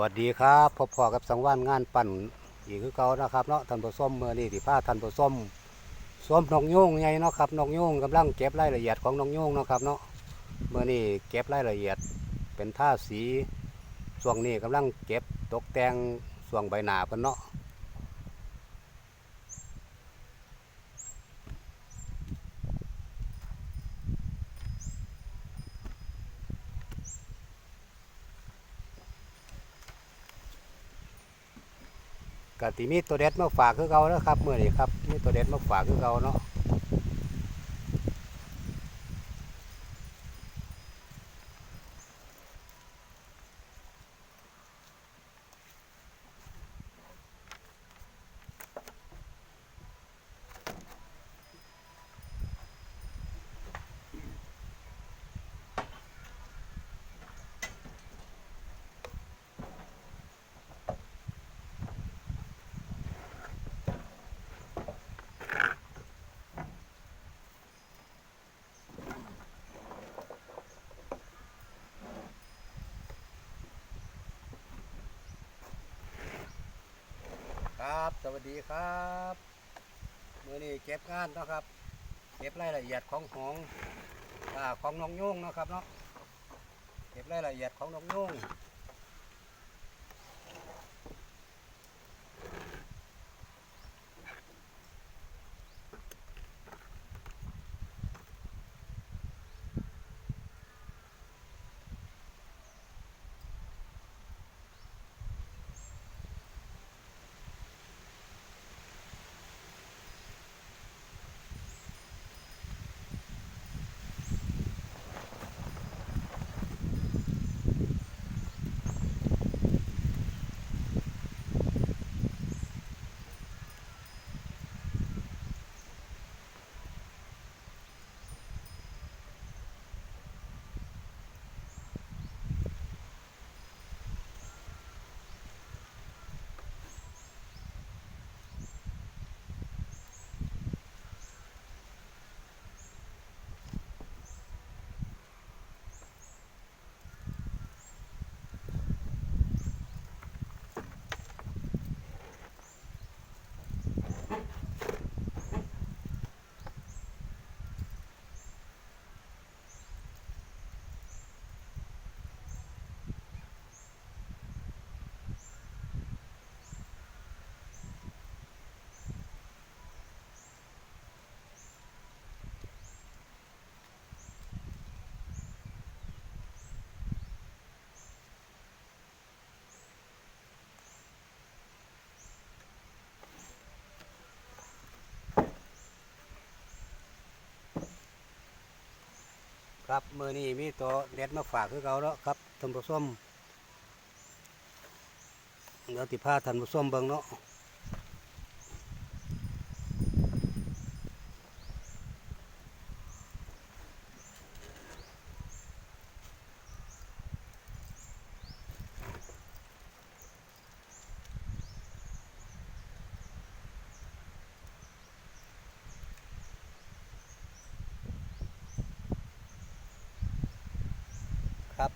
วัสดีครับพบพอกับสังวานงานปั่นอีกคือเก่านะครับเนาะท่านผู้มเมื่อนี้ที่ผ้าท่านผู้มส้มนกยูงไงเนาะครับนกยูงกำลังเก็บรายละเอียดของนกยูงเนาะครับเนาะเมื่อนี้เก็บรายละเอียดเป็นท่าสีส่วงนี้กำลังเก็บตกแต่งส่วงใบหน้าเป็นเนาะ กติมีตัวเด็ดมาฝากคือเก่าแล้วครับเมื่อนี้ครับมีตัวเด็ดมาฝากคือเก่าเนาะ ดีครับมื่อนี้เก็บงานนะครับ เก็บรายละเอียดของของอของนกยุงนะครับเนาะเก็บรายละเอียดของนกยุง ครับมื่อนี้มีตัวเด็ดมาฝากคือเขาแล้วครับท่านผู้ชมเดี๋ยวติดผ้าท่านผู้ชมเบิ่งเนาะ ครับ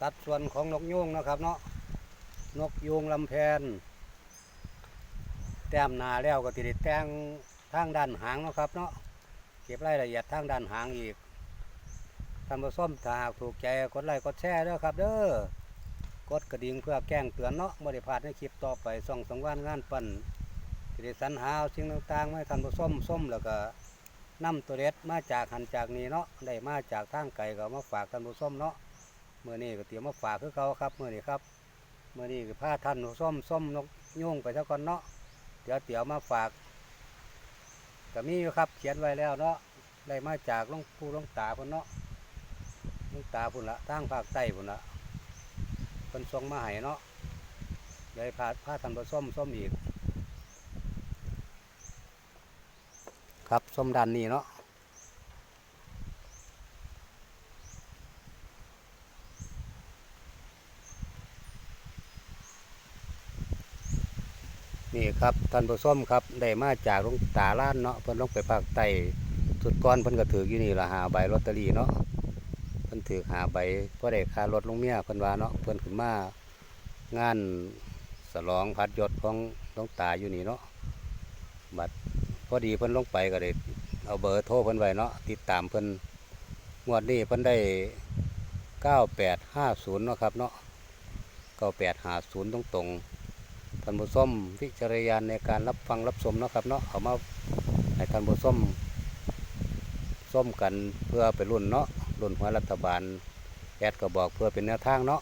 สัดส่วนของนกยูงนะครับเนาะนกยูงลำแพน แต้มนาแล้วก็ติดแต่งทางด้านหางนะครับเนาะเก็บรายละเอียดทางด้านหางอีกท่านผู้ชมถ้าหากถูกใจกดไลค์กดแชร์ด้อครับ เด้อกดกระดิ่งเพื่อแจ้งเตือนเนาะไม่ได้พลาดในคลิปต่อไปส่องสังวานงานปั่นที่ได้สรรหาเอาสิ่งต่างๆมาให้ท่านผู้ชมส้มแล้วก็นำตัวเด็ดมาจากหันจากนี้เนาะได้มาจากทางไกลก็มาฝากท่านผู้ชมเนาะ เมื่อนี้ก็เตรียมมาฝากคือเขาครับเมื่อนี้ครับเมื่อนี้ก็พาท่านส้มส้มนกยุ่งไปเท่าก่อนเนาะเดี๋ยวเตี๋ยวมาฝากก็มีอยู่ครับ เขียนไว้แล้วเนาะได้มาจากหลวงปู่หลวงตาพุ่นเนาะหลวงตาพุ่นละทางภาคใต้พุ่นละเป็นทรงมาให้เนาะเลยวให้าพาท่านไปส้มส้มอีก ครับส้มด้านนี้เนาะ นี่ครับท่านผู้ชมครับได้มาจากหลวงตาล้านเนาะเพิ่นลงไปภาคใต้สุดก้อนเพิ่นก็ถืออยู่นี่ละหาใบลอตเตอรี่เนาะเพิ่นถือหาใบเพราะได้ค่ารถลงเมียเพิ่นว่าเนาะเพิ่นขึ้นมางานสลองพัดยศของหลวงตาอยู่นี่เนาะบัดพอดีเพิ่นลงไปก็เลยเอาเบอร์โทรเพิ่นไว้เนาะติดตามเพิ่นงวดนี้เพิ่นได้9850เนาะครับเนาะ9850ตรงตรง ท่านผู้ชมวิจารยานในการรับฟังรับชมนะครับเนาะเอามาให้ท่านผู้ชมส้มกันเพื่อไปรุ่นเนาะรุ่นหัวรัฐบาลแอดก็บอกเพื่อเป็นแนวทางเนาะ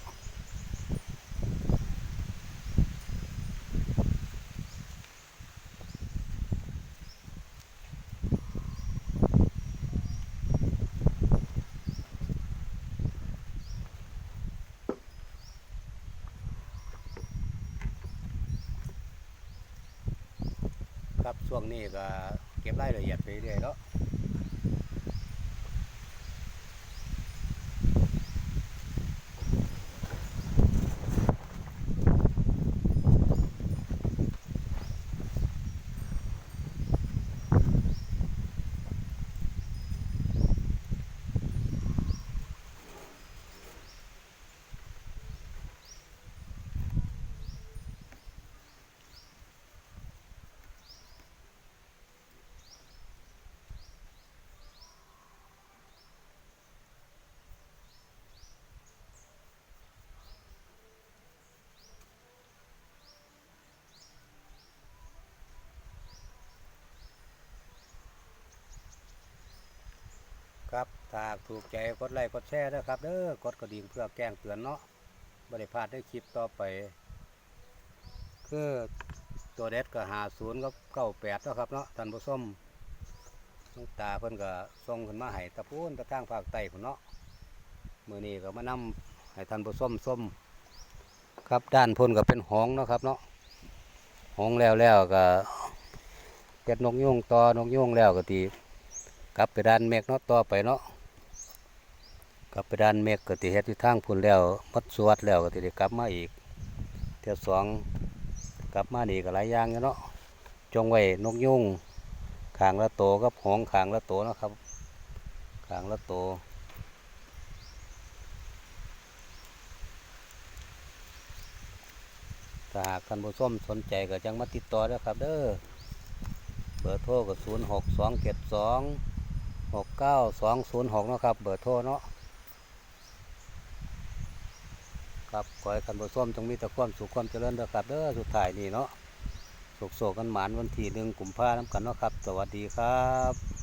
ครับช่วงนี้ก็เก็บรายละเอียดไปเรื่อยๆเน ครับถ้าถูกใจกดไลค์กดแชร์นะครับเด้อกดกระดิ่งเพื่อแจ้งเตือนเนาะบริพลาดได้คลิปต่อไป คือตัวเด็ดก็หาศูนย์ก็เก้าแปดนะครับเนาะท่านผู้ชมหลวงตาเพิ่นก็ส่งขึ้นมาให้ตะพูนตะทางภาคใต้พุ่นเนาะมือนี้ก็มานำให้ท่านผู้ชมส้มครับด้านพ่นก็เป็นหองนะครับเนาะหองแล้วแล้วก็เป็ดนกยุงต่อนกยุงแล้วก็ตี กลับไปด้านเมฆเนาะต่อไปเนาะกลับไปด้านเมฆก็ตีเฮ็ดที่ทางพุ่นแล้วมัดสวดแล้วก็ตีได้กลับมาอีกเที่ยวสองกลับมานี่ก็หลายอย่างเนาะจงไว้นกยุงขางละโตกับหงขางละโตนะครับขางละโตถ้าหากท่านผู้ชมสนใจก็จังมาติดต่อด้ครับเด้อเบอร์โทรก็ศูนย์หกสองเจ็ดสอง หกเก้าสองศูนย์หกนาะครับ เบอร์โทรเนาะครับขอให้ท่านผู้มจงมีแต่ความสุขความเจริญเด้อครับเด้อสุดท้ายนี่เนาะสุขโศกกันหมานวันที่หนึ่งกลุ่มผ้านน้ำกันเนาะครับ สวัสดีครับ